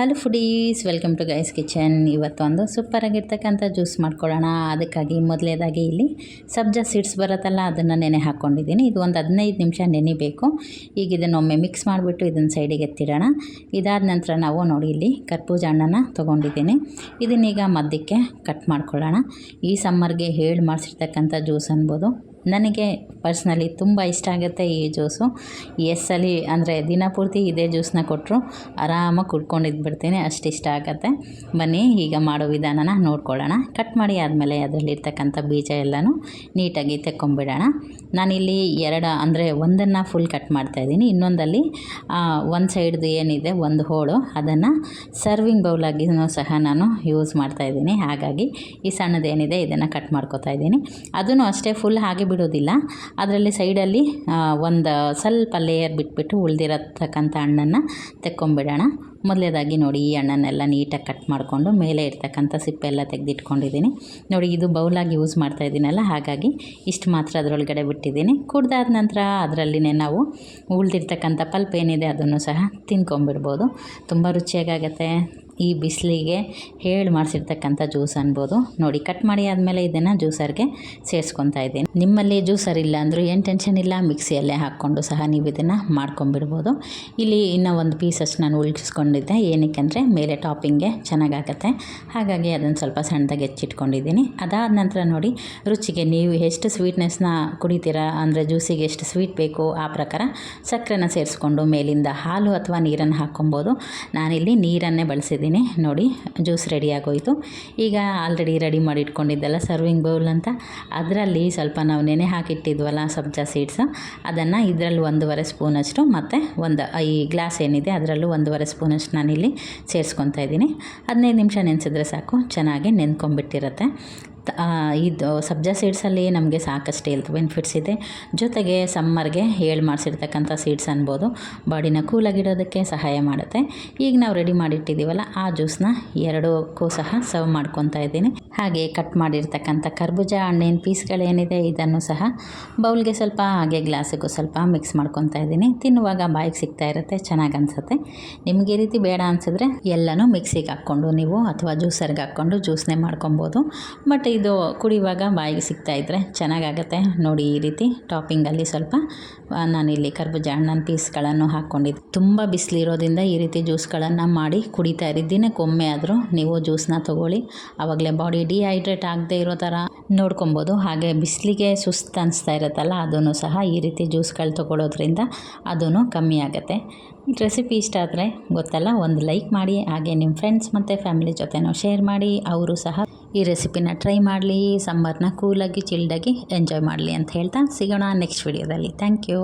Hello foodies, welcome to guys kitchen. ಇವತ್ತೊಂದು ಸೂಪರಾಗಿರ್ತಕ್ಕಂಥ juice ಮಾಡ್ಕೊಳ್ಳೋಣ. ಅದಕ್ಕಾಗಿ ಮೊದಲೇದಾಗಿ ಇಲ್ಲಿ ಸಬ್ಜಾ ಸೀಡ್ಸ್ ಬರುತ್ತಲ್ಲ, ಅದನ್ನು ನೆನೆ ಹಾಕ್ಕೊಂಡಿದ್ದೀನಿ. ಇದು ಒಂದು ಹದಿನೈದು ನಿಮಿಷ ನೆನಿಬೇಕು. ಈಗ ಇದನ್ನೊಮ್ಮೆ ಮಿಕ್ಸ್ ಮಾಡಿಬಿಟ್ಟು ಇದನ್ನು ಸೈಡಿಗೆ ಎತ್ತಿಡೋಣ. ಇದಾದ ನಂತರ ನಾವು ನೋಡಿ ಇಲ್ಲಿ ಕರ್ಪೂಜ ಹಣ್ಣನ್ನು ತೊಗೊಂಡಿದ್ದೀನಿ. ಇದನ್ನೀಗ ಮಧ್ಯಕ್ಕೆ ಕಟ್ ಮಾಡ್ಕೊಳ್ಳೋಣ. ಈ ಸಮ್ಮರ್ಗೆ ಹೇಳಿ ಮಾಡಿಸಿರ್ತಕ್ಕಂಥ ಜ್ಯೂಸ್ ಅನ್ಬೋದು. ನನಗೆ ಪರ್ಸ್ನಲಿ ತುಂಬ ಇಷ್ಟ ಆಗುತ್ತೆ ಈ ಜ್ಯೂಸು. ಎಸ್ಸಲ್ಲಿ ಅಂದರೆ ದಿನಪೂರ್ತಿ ಇದೇ ಜ್ಯೂಸನ್ನ ಕೊಟ್ಟರು. ಆರಾಮಾಗಿ ಕುಡ್ಕೊಂಡಿದ್ದು ಬಿಡ್ತೀನಿ, ಅಷ್ಟು ಇಷ್ಟ ಆಗುತ್ತೆ. ಬನ್ನಿ, ಈಗ ಮಾಡೋ ವಿಧಾನನ ನೋಡ್ಕೊಳ್ಳೋಣ. ಕಟ್ ಮಾಡಿ ಆದಮೇಲೆ ಅದರಲ್ಲಿರ್ತಕ್ಕಂಥ ಬೀಜ ಎಲ್ಲನೂ ನೀಟಾಗಿ ತೆಕ್ಕೊಂಬಿಡೋಣ. ನಾನಿಲ್ಲಿ ಎರಡು, ಅಂದರೆ ಒಂದನ್ನು ಫುಲ್ ಕಟ್ ಮಾಡ್ತಾಯಿದ್ದೀನಿ ಇನ್ನೊಂದಲ್ಲಿ ಒಂದು ಸೈಡ್ದು ಏನಿದೆ, ಒಂದು ಹೋಳು. ಅದನ್ನು ಸರ್ವಿಂಗ್ ಬೌಲಾಗಿನೂ ಸಹ ನಾನು ಯೂಸ್ ಮಾಡ್ತಾಯಿದ್ದೀನಿ ಹಾಗಾಗಿ ಈ ಸಣ್ಣದೇನಿದೆ, ಇದನ್ನು ಕಟ್ ಮಾಡ್ಕೋತಾ ಇದ್ದೀನಿ. ಅದನ್ನು ಅಷ್ಟೇ ಫುಲ್ ಹಾಗೆ ಬಿಡೋದಿಲ್ಲ. ಅದರಲ್ಲಿ ಸೈಡಲ್ಲಿ ಒಂದು ಸ್ವಲ್ಪ ಲೇಯರ್ ಬಿಟ್ಬಿಟ್ಟು ಉಳಿದಿರತಕ್ಕಂಥ ಹಣ್ಣನ್ನು ತೆಕ್ಕೊಂಬಿಡೋಣ. ಮೊದಲೇದಾಗಿ ನೋಡಿ ಈ ಹಣ್ಣನ್ನೆಲ್ಲ ನೀಟಾಗಿ ಕಟ್ ಮಾಡಿಕೊಂಡು ಮೇಲೆ ಇರ್ತಕ್ಕಂಥ ಸಿಪ್ಪೆ ಎಲ್ಲ ತೆಗೆದಿಟ್ಕೊಂಡಿದ್ದೀನಿ. ನೋಡಿ, ಇದು ಬೌಲಾಗಿ ಯೂಸ್ ಮಾಡ್ತಾ ಇದ್ದೀನಲ್ಲ, ಹಾಗಾಗಿ ಇಷ್ಟು ಮಾತ್ರ ಅದರೊಳಗಡೆ ಬಿಟ್ಟಿದ್ದೀನಿ. ಕುಡ್ದಾದ ನಂತರ ಅದರಲ್ಲಿನೇ ನಾವು ಉಳಿದಿರ್ತಕ್ಕಂಥ ಪಲ್ಪ್ ಏನಿದೆ ಅದನ್ನು ಸಹ ತಿನ್ಕೊಂಬಿಡ್ಬೋದು. ತುಂಬ ರುಚಿಯಾಗತ್ತೆ ಈ ಬಿಸಿಲಿಗೆ ಹೇಳಿ ಮಾಡಿಸಿರ್ತಕ್ಕಂಥ ಜ್ಯೂಸ್ ಅನ್ಬೋದು. ನೋಡಿ, ಕಟ್ ಮಾಡಿ ಆದಮೇಲೆ ಇದನ್ನು ಜ್ಯೂಸರ್ಗೆ ಸೇರಿಸ್ಕೊತಾ ಇದ್ದೀನಿ. ನಿಮ್ಮಲ್ಲಿ ಜ್ಯೂಸರ್ ಇಲ್ಲ ಅಂದರೂ ಏನು ಟೆನ್ಷನ್ ಇಲ್ಲ, ಮಿಕ್ಸಿಯಲ್ಲೇ ಹಾಕ್ಕೊಂಡು ಸಹ ನೀವು ಇದನ್ನು ಮಾಡ್ಕೊಂಬಿಡ್ಬೋದು ಇಲ್ಲಿ ಇನ್ನೂ ಒಂದು ಪೀಸಸ್ ನಾನು ಉಳಿಸ್ಕೊಂಡಿದ್ದೆ. ಏನಕ್ಕೆ ಅಂದರೆ ಮೇಲೆ ಟಾಪಿಂಗ್ಗೆ ಚೆನ್ನಾಗಾಗತ್ತೆ. ಹಾಗಾಗಿ ಅದನ್ನು ಸ್ವಲ್ಪ ಸಣ್ಣದಾಗಿ ಹೆಚ್ಚಿಟ್ಕೊಂಡಿದ್ದೀನಿ. ಅದಾದ ನಂತರ ನೋಡಿ, ರುಚಿಗೆ ನೀವು ಎಷ್ಟು ಸ್ವೀಟ್ನೆಸ್ನ ಕುಡಿತೀರಾ, ಅಂದರೆ ಜ್ಯೂಸಿಗೆ ಎಷ್ಟು ಸ್ವೀಟ್ ಬೇಕು, ಆ ಪ್ರಕಾರ ಸಕ್ಕರೆನ ಸೇರಿಸ್ಕೊಂಡು ಮೇಲಿಂದ ಹಾಲು ಅಥವಾ ನೀರನ್ನು ಹಾಕ್ಕೊಬೋದು. ನಾನಿಲ್ಲಿ ನೀರನ್ನೇ ಬಳಸಿದ್ದೀನಿ. ನೋಡಿ, ಜ್ಯೂಸ್ ರೆಡಿ ಆಗೋಯಿತು. ಈಗ ಆಲ್ರೆಡಿ ರೆಡಿ ಮಾಡಿ ಇಟ್ಕೊಂಡಿದ್ದೆಲ್ಲ ಸರ್ವಿಂಗ್ ಬೌಲ್ ಅಂತ. ಅದರಲ್ಲಿ ಸ್ವಲ್ಪ ನಾವು ನೆನೆ ಹಾಕಿಟ್ಟಿದ್ವಲ್ಲ ಸಬ್ಜಾ ಸೀಡ್ಸ್. ಅದನ್ನು ಇದರಲ್ಲಿ ಒಂದೂವರೆ ಸ್ಪೂನಷ್ಟು ಮತ್ತು ಒಂದು, ಈ ಗ್ಲಾಸ್ ಏನಿದೆ ಅದರಲ್ಲೂ ಒಂದೂವರೆ ಸ್ಪೂನಷ್ಟು ನಾನಿಲ್ಲಿ ಸೇರಿಸ್ಕೊತಾ ಇದ್ದೀನಿ. ಹದಿನೈದು ನಿಮಿಷ ನೆನೆಸಿದ್ರೆ ಸಾಕು, ಚೆನ್ನಾಗಿ ನೆನ್ಕೊಂಬಿಟ್ಟಿರುತ್ತೆ. ಇದು ಸಬ್ಜಾ ಸೀಡ್ಸಲ್ಲಿ ನಮಗೆ ಸಾಕಷ್ಟು ಹೆಲ್ತ್ ಬೆನಿಫಿಟ್ಸ್ ಇದೆ. ಜೊತೆಗೆ ಸಮ್ಮರ್ಗೆ ಹೇಳಿ ಮಾಡಿಸಿರ್ತಕ್ಕಂಥ ಸೀಡ್ಸ್ ಅನ್ಬೋದು. ಬಾಡಿನ ಕೂಲಾಗಿಡೋದಕ್ಕೆ ಸಹಾಯ ಮಾಡುತ್ತೆ. ಈಗ ನಾವು ರೆಡಿ ಮಾಡಿಟ್ಟಿದ್ದೀವಲ್ಲ, ಆ ಜ್ಯೂಸ್ನ ಎರಡಕ್ಕೂ ಸಹ ಸರ್ವ್ ಮಾಡ್ಕೊತಾ ಇದ್ದೀನಿ. ಹಾಗೆ ಕಟ್ ಮಾಡಿರ್ತಕ್ಕಂಥ ಕರ್ಬೂಜ, ಹಣ್ಣಿನ ಪೀಸ್ಗಳೇನಿದೆ ಇದನ್ನು ಸಹ ಬೌಲ್ಗೆ ಸ್ವಲ್ಪ ಹಾಗೆ ಗ್ಲಾಸಿಗೂ ಸ್ವಲ್ಪ ಮಿಕ್ಸ್ ಮಾಡ್ಕೊತಾ ಇದ್ದೀನಿ. ತಿನ್ನುವಾಗ ಬಾಯಿಗೆ ಸಿಗ್ತಾ ಇರುತ್ತೆ, ಚೆನ್ನಾಗಿ ಅನಿಸುತ್ತೆ. ನಿಮಗೆ ಈ ರೀತಿ ಬೇಡ ಅನಿಸಿದ್ರೆ ಎಲ್ಲನೂ ಮಿಕ್ಸಿಗೆ ಹಾಕ್ಕೊಂಡು ನೀವು ಅಥವಾ ಜ್ಯೂಸರ್ಗೆ ಹಾಕ್ಕೊಂಡು ಜ್ಯೂಸ್ನೇ ಮಾಡ್ಕೊಬೋದು. ಬಟ್ ಇದು ಕುಡಿಯುವಾಗ ಬಾಯಿಗೆ ಸಿಗ್ತಾ ಇದ್ದರೆ ಚೆನ್ನಾಗಾಗತ್ತೆ. ನೋಡಿ ಈ ರೀತಿ ಟಾಪಿಂಗಲ್ಲಿ ಸ್ವಲ್ಪ ನಾನಿಲ್ಲಿ ಕರ್ಬೂಜ ಹಣ್ಣಿನ ಪೀಸ್ಗಳನ್ನು ಹಾಕ್ಕೊಂಡಿದ್ದೆ ತುಂಬ ಬಿಸಿಲಿರೋದ್ರಿಂದ ಈ ರೀತಿ ಜ್ಯೂಸ್ಗಳನ್ನು ಮಾಡಿ ಕುಡಿತಾ ಇರಿ. ದಿನಕ್ಕೊಮ್ಮೆ ಆದರೂ ನೀವು ಜ್ಯೂಸ್ನ ತೊಗೊಳ್ಳಿ. ಆವಾಗಲೇ ಬಾಡಿ ಡಿಹೈಡ್ರೇಟ್ ಆಗದೆ ಇರೋ ಥರ ನೋಡ್ಕೊಬೋದು. ಹಾಗೆ ಬಿಸಿಲಿಗೆ ಸುಸ್ತು ಅನಿಸ್ತಾ ಇರುತ್ತಲ್ಲ ಅದೂ ಸಹ ಈ ರೀತಿ ಜ್ಯೂಸ್ಗಳು ತೊಗೊಳೋದ್ರಿಂದ ಅದೂ ಕಮ್ಮಿ ಆಗುತ್ತೆ. ರೆಸಿಪಿ ಇಷ್ಟ ಆದರೆ ಗೊತ್ತಲ್ಲ, ಒಂದು ಲೈಕ್ ಮಾಡಿ, ಹಾಗೆ ನಿಮ್ಮ ಫ್ರೆಂಡ್ಸ್ ಮತ್ತು ಫ್ಯಾಮಿಲಿ ಜೊತೆನೂ ಶೇರ್ ಮಾಡಿ, ಅವರು ಸಹ ಈ ರೆಸಿಪಿನ ಟ್ರೈ ಮಾಡಲಿ ಸಮ್ಮರ್ನ ಕೂಲಾಗಿ ಚಿಲ್ಡಾಗಿ ಎಂಜಾಯ್ ಮಾಡಲಿ ಅಂತ ಹೇಳ್ತಾ ಸಿಗೋಣ ನೆಕ್ಸ್ಟ್ ವಿಡಿಯೋದಲ್ಲಿ ಥ್ಯಾಂಕ್ ಯು